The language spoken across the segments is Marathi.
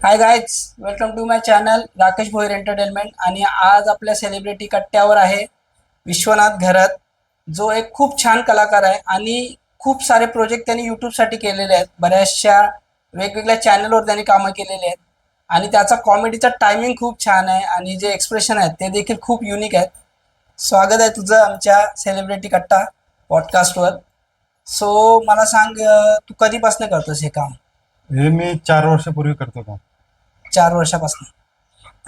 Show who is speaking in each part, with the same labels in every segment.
Speaker 1: Hi guys welcome to my channel Rakesh Bhoir entertainment आणि आज आपल्या सेलिब्रिटी कट्ट्यावर आहे विश्वनाथ घरत जो एक खूप छान कलाकार आहे आणि खूप सारे प्रोजेक्ट त्यांनी यूट्यूबसाठी केलेले आहेत. बऱ्याचशा वेगवेगळ्या चॅनलवर त्यांनी कामं केलेली आहेत. आणि त्याचा कॉमेडीचा टायमिंग खूप छान आहे आणि जे एक्सप्रेशन आहेत ते देखील खूप युनिक आहेत. स्वागत आहे तुझं आमच्या सेलिब्रिटी कट्टा पॉडकास्टवर सो मला सांग तू कधीपासून करतोस हे काम?
Speaker 2: हे मी चार वर्षापूर्वी करतो का
Speaker 1: चार वर्षापासून.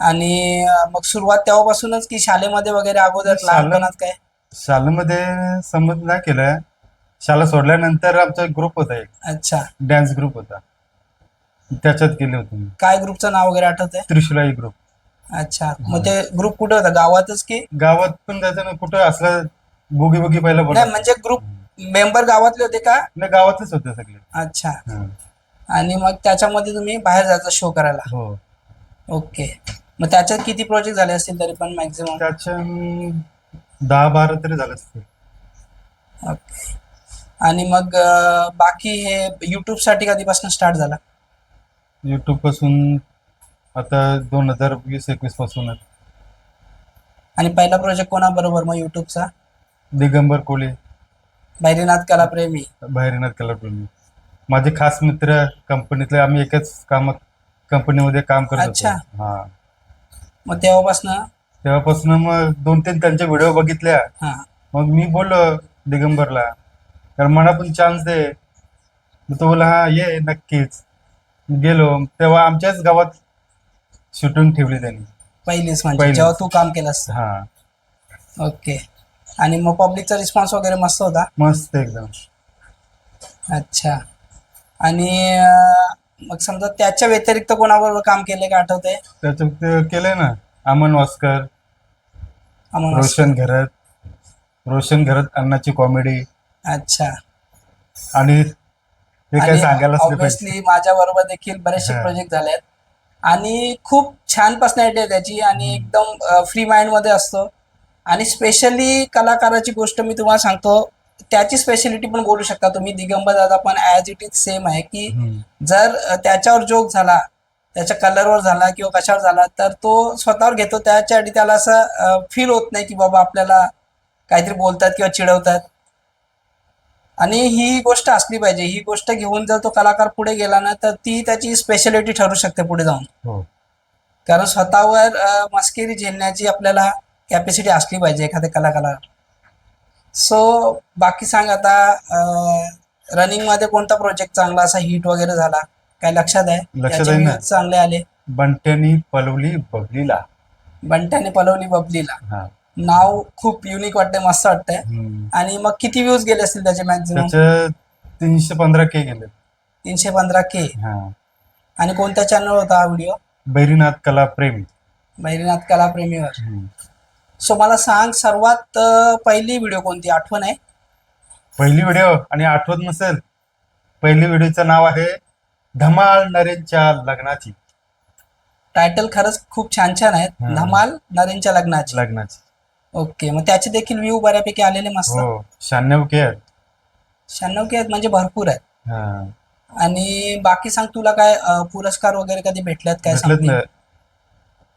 Speaker 1: आणि मग सुरुवात तेव्हापासूनच की शाळेमध्ये वगैरे अगोदर
Speaker 2: शाळा-
Speaker 1: लहानपणात काय?
Speaker 2: शाळेमध्ये समज नाही केलं. शाळा सोडल्यानंतर आमचा ग्रुप होता एक.
Speaker 1: अच्छा.
Speaker 2: डॅन्स ग्रुप होता. त्याच्यात केले होते मी.
Speaker 1: काय ग्रुपचं नाव वगैरे आठवत आहे
Speaker 2: त्रिशुलाई ग्रुप
Speaker 1: अच्छा. मग ते ग्रुप कुठे होता? गावातच की?
Speaker 2: गावात पण त्याचं ना कुठं असलं बुगी बुगी पहिला बोल
Speaker 1: म्हणजे ग्रुप मेंबर गावातले होते का?
Speaker 2: नाही गावातच होते सगळे.
Speaker 1: अच्छा.
Speaker 2: हा.
Speaker 1: आणि मग त्याच्यामध्ये तुम्ही बाहेर जायचा शो करायला.
Speaker 2: हो.
Speaker 1: ओके मग त्याच्यात किती प्रोजेक्ट झाले असतील तरी पण मॅक्झिमम
Speaker 2: त्याच्या दहा बारा तरी झालं असते
Speaker 1: ओके आणि मग अं, बाकी हे युट्यूबसाठी कधीपासून स्टार्ट झाला?
Speaker 2: युट्यूबपासून आता दोन हजार वीस एकवीस पासूनच
Speaker 1: आणि पहिला प्रोजेक्ट कोणाबरोबर मग युट्यूबचा
Speaker 2: दिगंबर कोळी.
Speaker 1: भैरीनाथ कलाप्रेमी.
Speaker 2: बाहेरनाथ कलाप्रेमी. माझे खास मित्र कंपनीतले आम्ही एकच काम कंपनीमध्ये काम करत
Speaker 1: अच्छा.
Speaker 2: होतो हा.
Speaker 1: मग तेव्हापासून?
Speaker 2: तेव्हापासून मग दोन तीन त्यांचे व्हिडिओ बघितल्या.
Speaker 1: हा.
Speaker 2: मग मी बोललो दिगंबरला कारण मला पण चान्स दे. मग तो बोला हा ये नक्कीच. गेलो. तेव्हा आमच्याच गावात शूटिंग ठेवली त्यांनी.
Speaker 1: पहिलीच म्हणजे
Speaker 2: पहिलीच.
Speaker 1: जेव्हा तू काम केलंस.
Speaker 2: हा.
Speaker 1: ओके. आणि मग पब्लिकचा रिस्पॉन्स वगैरे मस्त होता?
Speaker 2: मस्त एकदम.
Speaker 1: अच्छा. आणि मग समजा त्याच्या व्यतिरिक्त कोणाबरोबर काम केले का आठवते
Speaker 2: त्याच्यात ते केलंय ना अमन वास्कर
Speaker 1: आम्हाला
Speaker 2: रोशन घरत रोशन घरत अण्णाची कॉमेडी
Speaker 1: अच्छा.
Speaker 2: आणि हे काय सांगायलाच नाही पाहिजे.
Speaker 1: ऑब्विसली माझ्या बरोबर देखील बरेचसे
Speaker 2: हा.
Speaker 1: प्रोजेक्ट झाले आहेत आणि खूप छान पर्सनॅलिटी आहे त्याची आणि एकदम फ्री माइंडमध्ये असतो. आणि स्पेशली कलाकाराची गोष्ट मी तुम्हाला सांगतो. त्याची स्पेशालिटी पण बोलू शकता तुम्ही. दिगंबर दादा पण ॲज इट इज सेम आहे की. जर त्याच्यावर जोक झाला त्याच्या कलरवर झाला किंवा कशावर झाला तर तो स्वतःवर घेतो. त्याच्यासाठी त्याला असं फील होत नाही की बाबा आपल्याला काहीतरी बोलतात किंवा चिडवतात. आणि ही गोष्ट असली पाहिजे. ही गोष्ट घेऊन जर तो कलाकार पुढे गेला ना तर ती त्याची स्पेशालिटी ठरू शकते पुढे जाऊन.
Speaker 2: हो.
Speaker 1: कारण स्वतःवर मस्करी झेलण्याची आपल्याला कॅपॅसिटी असली पाहिजे एखाद्या कलाकाराला. सो बाकी सांग आता रनिंगमध्ये कोणता प्रोजेक्ट चांगला असा हिट वगैरे झाला? काय लक्षात आहे? चांगले आले.
Speaker 2: बंट्यानी पलवली बबलीला.
Speaker 1: बंट्याने पलवली बबलीला.
Speaker 2: हा.
Speaker 1: नाव खूप युनिक वाटते मस्त वाटतंय. आणि मग किती व्ह्यूज गेले असतील त्याचे मॅक्झिमम
Speaker 2: तीनशे पंधरा के गेले.
Speaker 1: तीनशे पंधरा के
Speaker 2: हा.
Speaker 1: आणि कोणत्या चॅनल होता हा व्हिडिओ
Speaker 2: बैरीनाथ कला प्रेमी
Speaker 1: बैरीनाथ कलाप्रेमीवर.
Speaker 2: हम्म.
Speaker 1: सो मला सांग सर्वात पहिली व्हिडिओ कोणती? आठवण आहे?
Speaker 2: पहिली व्हिडिओ आणि आठवत नसेल पहिली व्हिडिओचं नाव आहे धमाल नरेनच्या लग्नाची.
Speaker 1: टायटल खरंच खूप छान छान आहेत
Speaker 2: हम्म.
Speaker 1: धमाल नरेनच्या लग्नाची.
Speaker 2: लग्नाची.
Speaker 1: ओके मग त्याचे देखील व्ह्यू बऱ्यापैकी आलेले मस्त.
Speaker 2: हो शहाण्णव के आहेत.
Speaker 1: शहाण्णव के आहेत म्हणजे भरपूर आहेत.
Speaker 2: हा.
Speaker 1: आणि बाकी सांग तुला काय अ, पुरस्कार वगैरे कधी भेटल्यात काय
Speaker 2: भेटलेत ना.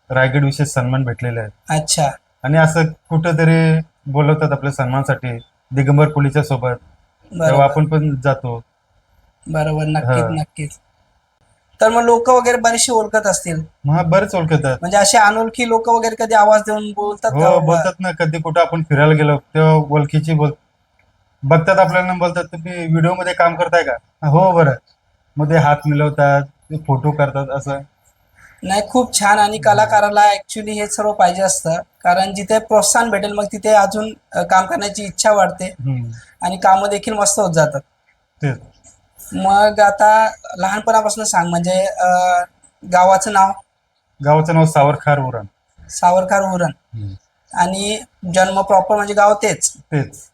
Speaker 2: रायगड विशेष सन्मान भेटलेले आहेत.
Speaker 1: अच्छा.
Speaker 2: आणि असं कुठंतरी बोलवतात आपल्या सन्मानासाठी दिगंबर पोलीच्या सोबत. तेव्हा
Speaker 1: बरोबर.
Speaker 2: आपण पण जातो.
Speaker 1: बरोबर नक्कीच
Speaker 2: हा.
Speaker 1: नक्कीच. तर मग लोक वगैरे बरेचसे ओळखत असतील.
Speaker 2: मग बरेच ओळखतात.
Speaker 1: म्हणजे असे अनोळखी लोक वगैरे कधी आवाज देऊन बोलतात का?
Speaker 2: हो? बोलतात ना. कधी कुठं आपण फिरायला गेलो तेव्हा ओळखीची बोल बघतात आपल्याला आणि बोलतात तुम्ही व्हिडिओमध्ये काम करताय का? हो बरं. मग ते हात मिळवतात फोटो करतात असं.
Speaker 1: नाही खूप छान. आणि कलाकाराला ऍक्च्युली हे सर्व पाहिजे असतं. कारण जिथे प्रोत्साहन भेटेल मग तिथे अजून काम करण्याची इच्छा वाढते. आणि कामं देखील मस्त होत जातात. मग आता लहानपणापासून सांग म्हणजे गावाचं नाव?
Speaker 2: गावाचं नाव सावरखार उरण.
Speaker 1: सावरकार उरण. आणि जन्म प्रॉपर म्हणजे गाव तेच.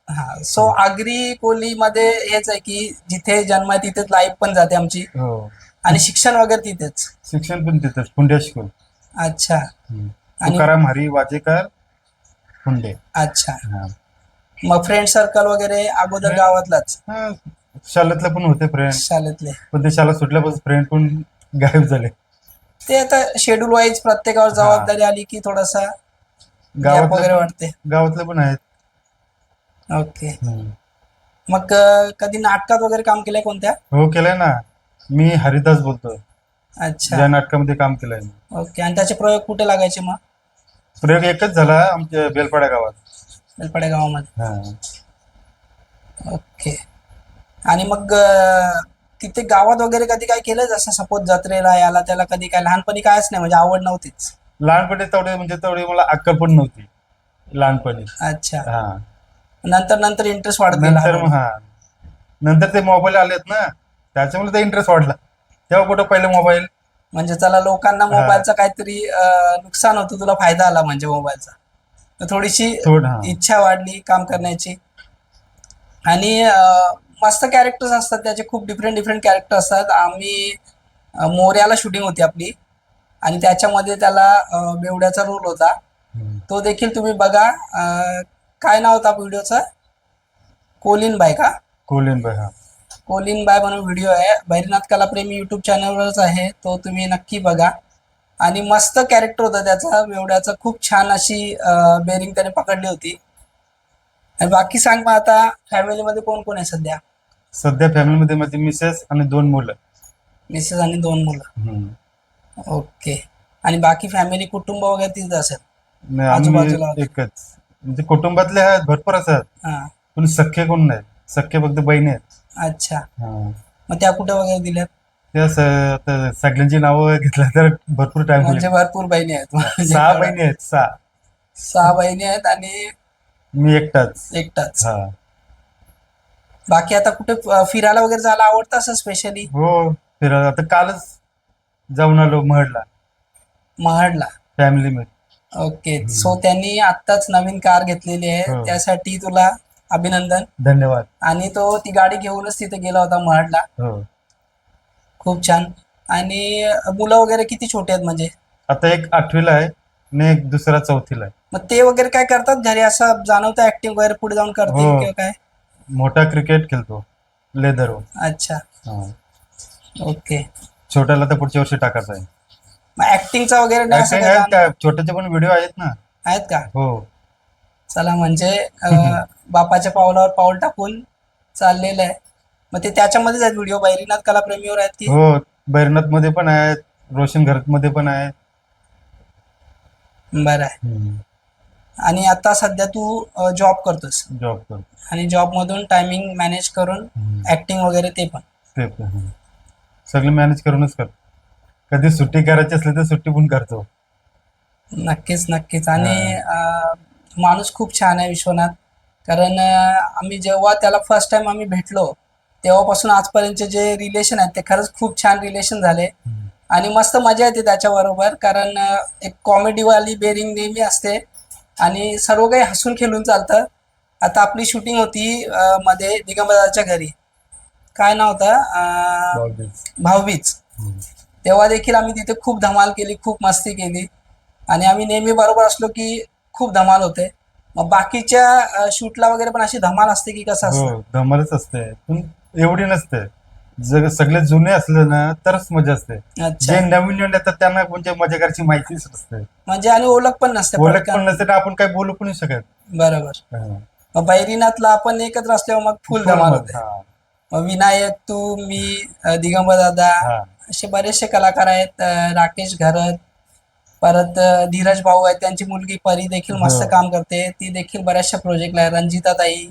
Speaker 1: हा. सो आगरी कोलीमध्ये हेच आहे की जिथे जन्म आहे तिथेच लाईफ पण जाते आमची.
Speaker 2: हो.
Speaker 1: आणि शिक्षण वगैरे तिथेच.
Speaker 2: शिक्षण पण तिथेच पुंड्या स्कूल
Speaker 1: अच्छा.
Speaker 2: तुकाराम हरी वाजेकर पुंडे
Speaker 1: अच्छा.
Speaker 2: हा.
Speaker 1: मग फ्रेंड सर्कल वगैरे अगोदर गावातलाच?
Speaker 2: हा, शाळेतले पण होते फ्रेंड
Speaker 1: शाळेतले.
Speaker 2: पण ते शाळा सुटल्यापासून फ्रेंड पण गायब झाले.
Speaker 1: ते आता शेड्यूल वाईज प्रत्येकावर जबाबदारी आली की थोडासा गॅप वगैरे
Speaker 2: गावातले
Speaker 1: वाटते
Speaker 2: गावातले पण आहेत.
Speaker 1: ओके मग अं, कधी नाटकात वगैरे काम केलंय कोणत्या?
Speaker 2: हो केलंय ना. मी हरिदास बोलतोय.
Speaker 1: अच्छा.
Speaker 2: ज्या नाटकामध्ये काम केलंय मी.
Speaker 1: ओके आणि त्याचे प्रयोग कुठे लागायचे मग?
Speaker 2: प्रयोग एकच झाला आमच्या बेलपाड्या गावात.
Speaker 1: बेलपाड्या गावामध्ये?
Speaker 2: हा.
Speaker 1: ओके. आणि मग अं, तिथे गावात वगैरे कधी काय केलं जसं सपोज जत्रेला याला त्याला कधी काय लहानपणी कायच नाही म्हणजे आवड नव्हतीच?
Speaker 2: लहानपणी तेवढे म्हणजे तेवढी मला अक्कल पण नव्हती लहानपणी.
Speaker 1: अच्छा.
Speaker 2: हा.
Speaker 1: नंतर नंतर इंटरेस्ट वाढत गेला
Speaker 2: नंतर हा. नंतर ते मोबाईल आलेत ना त्याच्यामुळे ते इंटरेस्ट वाढला. तेव्हा कुठं पहिले मोबाईल
Speaker 1: म्हणजे चला लोकांना मोबाईलचा काहीतरी नुकसान होतं तुला फायदा आला म्हणजे मोबाईलचा. तर थोडीशी
Speaker 2: थोडं
Speaker 1: इच्छा वाढली काम करण्याची. आणि मस्त कॅरेक्टर्स असतात त्याचे खूप डिफरंट डिफरंट कॅरेक्टर असतात. आम्ही मोर्याला शूटिंग होती आपली. आणि त्याच्यामध्ये त्याला बेवड्याचा रोल होता. तो देखील तुम्ही बघा. काय नाव होता व्हिडिओचा कोलिन बाय का?
Speaker 2: कोलिन बाई हा.
Speaker 1: कोलिन बाय म्हणून व्हिडिओ आहे. भैरनाथ कलाप्रेमी युट्यूब चॅनलवरच आहे. तो तुम्ही नक्की बघा. आणि मस्त कॅरेक्टर होता त्याचा. बेवड्याचा खूप छान अशी बेरिंग त्याने पकडली होती. आणि बाकी सांग मग आता फॅमिलीमध्ये कोण कोण आहे सध्या?
Speaker 2: सध्या फॅमिलीमध्ये माझी मिसेस आणि दोन मुलं.
Speaker 1: मिसेस आणि दोन मुलं. ओके आणि बाकी फॅमिली कुटुंब वगैरे तिथं असेल? आजूबाजूला
Speaker 2: एकच. म्हणजे कुटुंबातले आहेत भरपूर असतात
Speaker 1: हां.
Speaker 2: पण सख्खे कोण नाही सख्खे फक्त बहिणी आहेत.
Speaker 1: अच्छा.
Speaker 2: हा.
Speaker 1: मग त्या कुठे वगैरे दिल्यात?
Speaker 2: त्या स- आता सगळ्यांची नावं घेतलं तर भरपूर टाइम
Speaker 1: म्हणजे भरपूर बहिणी आहेत. म्हणजे
Speaker 2: सहा बहिणी आहेत सहा.
Speaker 1: सहा बहिणी आहेत आणि
Speaker 2: मी एकटाच.
Speaker 1: एकटाच.
Speaker 2: हा.
Speaker 1: बाकी आता कुठे अं, फिरायला वगैरे जायला आवडतं असं स्पेशली
Speaker 2: हो फिरायला. आता कालच जाऊन आलो महडला.
Speaker 1: महाडला.
Speaker 2: फॅमिली मध्ये
Speaker 1: ओके. सो त्यांनी आत्ताच नवीन कार घेतलेली आहे.
Speaker 2: हो.
Speaker 1: त्यासाठी तुला अभिनंदन.
Speaker 2: धन्यवाद.
Speaker 1: आणि तो ती गाडी घेऊनच तिथे गेला होता महाडला
Speaker 2: हो.
Speaker 1: खूप छान. आणि मुलं वगैरे किती छोटे आहेत म्हणजे?
Speaker 2: आता एक आठवीला आहे आणि एक दुसरा चौथीला आहे.
Speaker 1: मग ते वगैरे काय करतात? घरी असं जाणवतं ऍक्टिंग वगैरे पुढे जाऊन करतील
Speaker 2: हो.
Speaker 1: किंवा काय?
Speaker 2: मोठा क्रिकेट खेळतो. लेदर
Speaker 1: अच्छा. ओके.
Speaker 2: छोट्याला तर पुढच्या वर्षी टाकायचा आहे.
Speaker 1: ऍक्टिंगचा वगैरे नाही असं
Speaker 2: आहेत का छोट्याचे पण व्हिडिओ आहेत ना.
Speaker 1: आहेत का?
Speaker 2: हो.
Speaker 1: चला म्हणजे बापाच्या पावलावर पाऊल टाकून चाललेलं आहे. मग ते त्याच्यामध्येच आहेत व्हिडिओ बैरीनाथ कलाप्रेमीवर आहेत की?
Speaker 2: हो बैरनाथमध्ये पण आहेत रोशन घरत मध्ये पण आहे
Speaker 1: बरं आहे. आणि आता सध्या तू जॉब करतोस.
Speaker 2: जॉब करतो.
Speaker 1: आणि जॉब मधून टायमिंग मॅनेज करून ऍक्टिंग वगैरे ते पण.
Speaker 2: ते पण हम्म. सगळं मॅनेज करूनच करतो. कधी सुट्टी करायची असली तर सुट्टी पण करतो.
Speaker 1: नक्कीच नक्कीच. आणि अं, माणूस खूप छान आहे विश्वनाथ. कारण आम्ही जेव्हा त्याला फर्स्ट टाइम आम्ही भेटलो तेव्हापासून आजपर्यंतचे जे रिलेशन आहेत ते खरंच खूप छान रिलेशन झाले. आणि मस्त मजा येते त्याच्याबरोबर कारण एक कॉमेडीवाली बेरिंग नेहमी असते. आणि सर्व काही हसून खेळून चालतं. आता आपली शूटिंग होती मध्ये दिगंबराच्या घरी. काय नाव होतं?
Speaker 2: भाऊबीज.
Speaker 1: तेव्हा देखील आम्ही तिथे खूप धमाल केली खूप मस्ती केली. आणि आम्ही नेहमी बरोबर असलो की खूप धमाल होते मग बाकीच्या शूटला वगैरे पण अशी धमाल असते की कसं असतं
Speaker 2: हो धमालच असते पण एवढी नसते जर सगळे जुने असले ना तरच मजा असते
Speaker 1: अच्छा
Speaker 2: जे नवीन नवीन येतात त्यांना म्हणजे मजा करायची माहितीच नसते
Speaker 1: म्हणजे आणि ओळख पण नसते
Speaker 2: ओळख
Speaker 1: पटकन.
Speaker 2: पण नसते ना आपण काही बोलू पण नाही शकत
Speaker 1: बरोबर
Speaker 2: हा.
Speaker 1: मग बैरीनाथला आपण एकत्र असल्यावर मग फुल धमाल. होते
Speaker 2: हा.
Speaker 1: मग विनायक तू मी अ, दिगंबर दादा
Speaker 2: हा.
Speaker 1: असे बरेचसे कलाकार आहेत अ, राकेश घरत परत धीरज भाऊ आहेत त्यांची मुलगी परी देखील मस्त
Speaker 2: हो.
Speaker 1: काम करते. ती देखील बऱ्याचशा प्रोजेक्टला आहे. रंजिता ताई.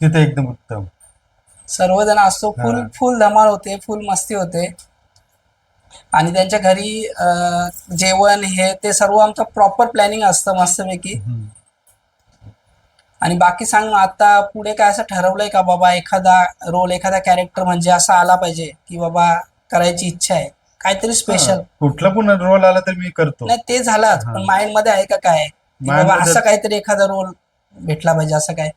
Speaker 2: तिथे एकदम उत्तम.
Speaker 1: सर्वजण असतो. फुल. फुल धमाल होते फुल मस्ती होते. आणि त्यांच्या घरी जेवण हे ते सर्व आमचं प्रॉपर प्लॅनिंग असतं मस्तपैकी. आणि बाकी सांग आता पुढे काय असं ठरवलंय का बाबा एखादा रोल एखादा कॅरेक्टर म्हणजे असा आला पाहिजे की बाबा करायची इच्छा आहे? काहीतरी स्पेशल
Speaker 2: कुठला पण रोल आला तर मी करतो.
Speaker 1: नाही ते झालाच पण. माइंडमध्ये आहे का काय? की
Speaker 2: Mind
Speaker 1: बाबा
Speaker 2: मध्ये-
Speaker 1: असं काहीतरी एखादा रोल भेटला पाहिजे असं काय?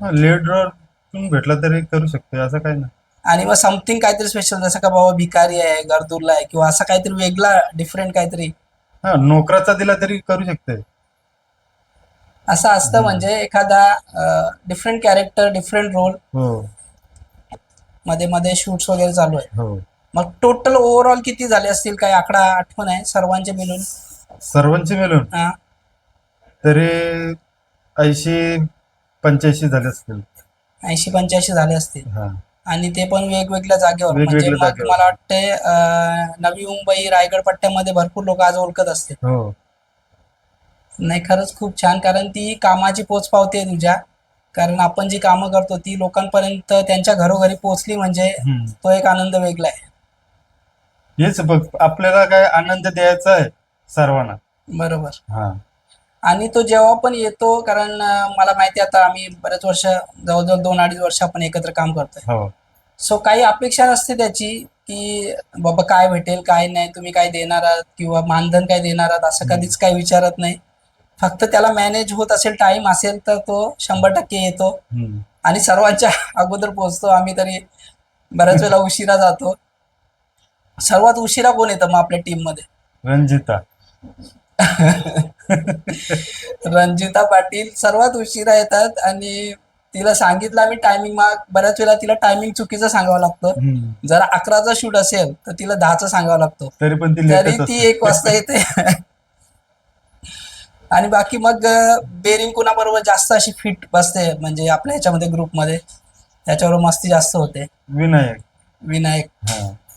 Speaker 2: लेड रोल पण भेटला तरी करू शकतो असं काय नाही.
Speaker 1: आणि मग समथिंग काहीतरी स्पेशल जसं का बाबा भिकारी आहे गरदूरला आहे किंवा असं काहीतरी वेगळा डिफरंट काहीतरी.
Speaker 2: हा नोकराचा दिला तरी करू शकते
Speaker 1: असं असतं म्हणजे एखादा डिफरंट कॅरेक्टर डिफरंट रोल
Speaker 2: हो.
Speaker 1: मध्ये मध्ये शूट्स वगैरे चालू आहे.
Speaker 2: हो.
Speaker 1: मग टोटल ओव्हरऑल किती झाले असतील? काही आकडा आठवण आहे सर्वांचे मिळून?
Speaker 2: सर्वांचे मिळून?
Speaker 1: हा.
Speaker 2: तरी ऐंशी पंच्याऐंशी झाले असतील.
Speaker 1: ऐंशी पंच्याऐंशी झाले असतील.
Speaker 2: हा.
Speaker 1: आणि ते पण वेगवेगळ्या जागेवर. म्हणजे
Speaker 2: वेगवेगळ्या
Speaker 1: मग
Speaker 2: जागेवर.
Speaker 1: मला वाटते अं, नवी मुंबई रायगड पट्ट्यामध्ये भरपूर लोक आज ओळखत असतील.
Speaker 2: हो.
Speaker 1: नाही खरंच खूप छान. कारण ती कामाची पोच पावते तुझ्या. कारण आपण जी कामं करतो ती लोकांपर्यंत त्यांच्या घरोघरी पोहोचली म्हणजे
Speaker 2: हम्म.
Speaker 1: तो एक आनंद वेगळा आहे.
Speaker 2: हेच बघ आपल्याला काय आनंद द्यायचा आहे सर्वांना.
Speaker 1: बरोबर.
Speaker 2: हा.
Speaker 1: आणि तो जेव्हा पण येतो कारण अं, मला माहिती आहे आता आम्ही बरेच वर्ष जवळजवळ दोन अडीच वर्ष आपण एकत्र काम करतोय.
Speaker 2: हो.
Speaker 1: सो काही अपेक्षा नसते त्याची की बाबा काय भेटेल काय नाही तुम्ही काय देणार आहात किंवा मानधन काय देणार आहात असं कधीच काही विचारत नाही. फक्त त्याला मॅनेज होत असेल टाइम असेल तर तो शंभर टक्के येतो.
Speaker 2: हम्म.
Speaker 1: आणि सर्वांच्या अगोदर पोहोचतो. आम्ही तरी बऱ्याच वेळेला उशिरा जातो. सर्वात उशिरा कोण येतं मग आपल्या टीममध्ये?
Speaker 2: रंजिता.
Speaker 1: रंजिता पाटील सर्वात उशिरा येतात आणि तिला सांगितलं आम्ही टायमिंग मग बऱ्याच वेळेला तिला टायमिंग चुकीचं सांगावं लागतं. जर अकराचा शूट असेल तर तिला दहाचं सांगावं लागतं.
Speaker 2: तरी पण
Speaker 1: तरी ती एक वाजता येते. आणि बाकी मग बेरिंग कुणाबरोबर जास्त अशी फिट बसते म्हणजे आपल्या ह्याच्यामध्ये ग्रुपमध्ये त्याच्यावर मस्ती जास्त होते.
Speaker 2: विनायक.
Speaker 1: विनायक.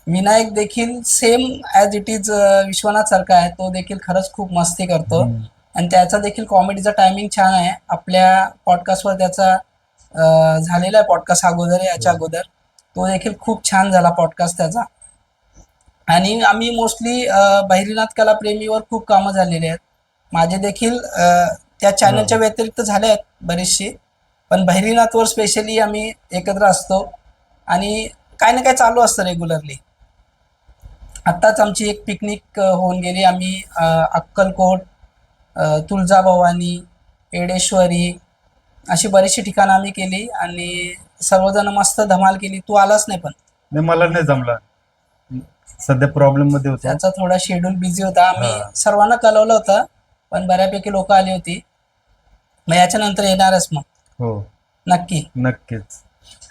Speaker 1: विनायक देखील same as it is Vishwanath सारखा आहे. तो देखील खरंच खूप मस्ती करतो. आणि त्याचा देखील कॉमेडीचा टायमिंग छान आहे. आपल्या पॉडकास्टवर त्याचा झालेला आहे पॉडकास्ट अगोदर याच्या अगोदर तो देखील खूप छान झाला पॉडकास्ट त्याचा. आणि आम्ही मोस्टली बहिरीनाथ कला प्रेमीवर खूप कामं झालेली आहेत. माझे देखील त्या चॅनलच्या व्यतिरिक्त झाले आहेत बरेचसे पण बहिरीनाथवर स्पेशली आम्ही एकत्र असतो. आणि काय ना काय चालू असतं रेग्युलरली आत्ताच आमची एक पिकनिक होऊन गेली. आम्ही अक्कलकोट तुळजाभवानी एडेश्वरी अशी बरीचशी ठिकाणं आम्ही केली आणि सर्वजण मस्त धमाल केली. तू आलास नाही पण.
Speaker 2: नाही मला नाही जमला. सध्या प्रॉब्लेममध्ये होता.
Speaker 1: त्याचा थोडा शेड्यूल बिझी होता. आम्ही
Speaker 2: हा.
Speaker 1: सर्वांना कळवलं होतं पण बऱ्यापैकी लोक आली होती. मग याच्यानंतर येणारच मग.
Speaker 2: हो.
Speaker 1: नक्की.
Speaker 2: नक्कीच.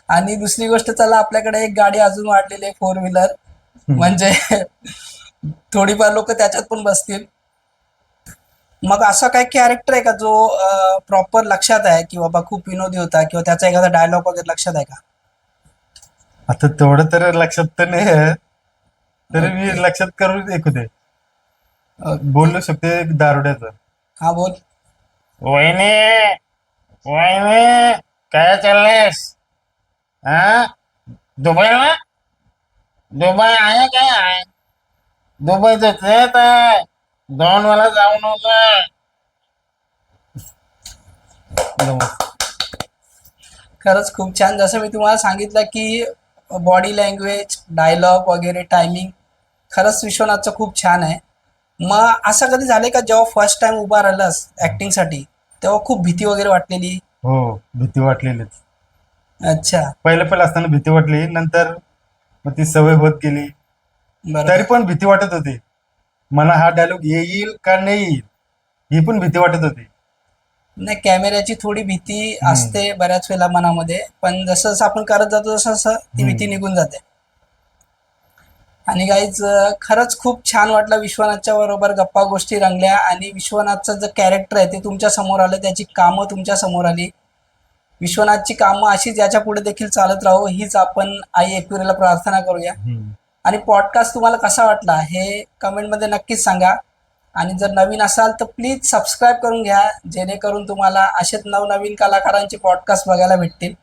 Speaker 1: आणि दुसरी गोष्ट चला आपल्याकडे एक गाडी अजून वाढलेली आहे फोर व्हीलर म्हणजे थोडीफार लोक त्याच्यात पण बसतील. मग असा काही कॅरेक्टर आहे का जो प्रॉपर लक्षात आहे की बाबा खूप विनोदी होता किंवा त्याचा एखादा डायलॉग वगैरे लक्षात आहे का?
Speaker 2: आता तेवढं तर लक्षात तर नाही आहे. तरी मी लक्षात करून ऐकू दे. बोलू शकते दारुड्याचं.
Speaker 1: हा बोल.
Speaker 3: वहिनी वहिनी काय चाललेस हा? दुबईला? दुबई आहे काय? आहे दुबईचं तेच आहे. दोन वेळा जाऊन होतं.
Speaker 1: खरंच खूप छान. जसं मी तुम्हाला सांगितलं की बॉडी लँग्वेज डायलॉग वगैरे टायमिंग खरंच विश्वनाथचं खूप छान आहे. मग असं कधी झालंय का जेव्हा फर्स्ट टाइम उभा राहिलास ऍक्टिंगसाठी तेव्हा खूप भीती वगैरे वाटलेली?
Speaker 2: हो भीती वाटलेलीच.
Speaker 1: अच्छा.
Speaker 2: पहिलं पहिलं असताना भीती वाटली नंतर मग ती सवय होत गेली. तरी पण भीती वाटत होती. मला हा डायलॉग येईल का नाही येईल ही पण भीती वाटत होती.
Speaker 1: नाही कॅमेऱ्याची थोडी भीती. असते बऱ्याच वेळेला मनामध्ये पण जसं जसं आपण करत जातो तसं तसं ती भीती. निघून जाते. आणि गाईज खरंच खूप छान वाटलं विश्वनाथच्या बरोबर गप्पा गोष्टी रंगल्या आणि विश्वनाथचं जे कॅरेक्टर आहे ते तुमच्यासमोर आलं त्याची कामं तुमच्यासमोर आली. विश्वनाथची कामं अशीच याच्यापुढे देखील चालत राहू हीच आपण आई एकविरेला प्रार्थना करूया. आणि पॉडकास्ट तुम्हाला कसा वाटला हे कमेंटमध्ये नक्कीच सांगा. आणि जर नवीन असाल तर प्लीज सबस्क्राईब करून घ्या जेणेकरून तुम्हाला असेच नवनवीन कलाकारांचे पॉडकास्ट बघायला भेटतील.